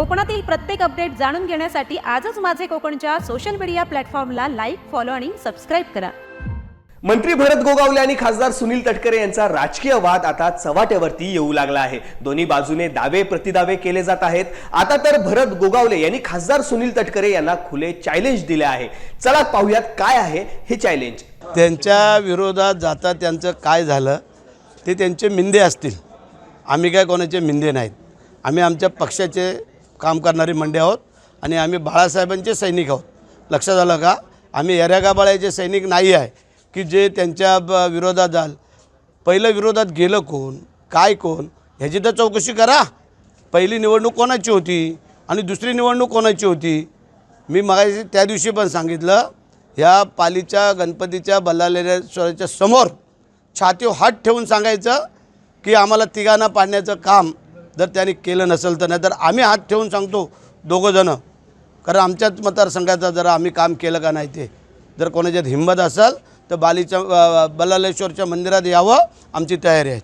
कोकणातील प्रत्येक अपडेट जाणून घेण्यासाठी आजच माझे कोकणच्या सोशल मीडिया प्लॅटफॉर्मला लाईक फॉलो आणि सबस्क्राईब करा. मंत्री भरत गोगावले आणि खासदार सुनील तटकरे यांचा राजकीय वाद आता चव्हाट्यावरती येऊ लागला आहे. दोन्ही बाजूने दावे प्रतिदावे केले जात आहेत. आता तर भरत गोगावले यांनी खासदार सुनील तटकरे यांना खुले चॅलेंज दिले आहे. चला पाहूयात काय आहे हे चॅलेंज त्यांच्या विरोधात जाता त्यांचं काय झालं ते त्यांचे मिंदे असतील. आम्ही काय कोणाचे मिंदे नाहीत. आम्ही आमच्या पक्षाचे काम करणारी मंडळी आहोत आणि आम्ही बाळासाहेबांचे सैनिक आहोत. लक्षात आलं का? आम्ही येऱ्यागाबाळ्याचे सैनिक नाही आहे की जे त्यांच्या ब- विरोधात जाल. पहिलं विरोधात गेलं कोण? काय कोण? ह्याची तर चौकशी करा. पहिली निवडणूक कोणाची होती? आणि दुसरी निवडणूक कोणाची होती? मी मगाशी त्या दिवशी पण सांगितलं ह्या पालीच्या गणपतीच्या बल्लालेश्वराच्या समोर छातीवर हात ठेवून सांगायचं की आम्हाला तिघांना पाडण्याचं काम जर त्यांनी केलं नसेल तर नाही तर आम्ही हात ठेवून सांगतो दोघंजणं कारण आमच्याच मतदारसंघाचं जरा आम्ही काम केलं का नाही ते. जर कोणाच्यात हिंमत असेल तर बालीच्या बलालेश्वरच्या बल्लालेश्वरच्या मंदिरात यावं. आमची तयारी आहे.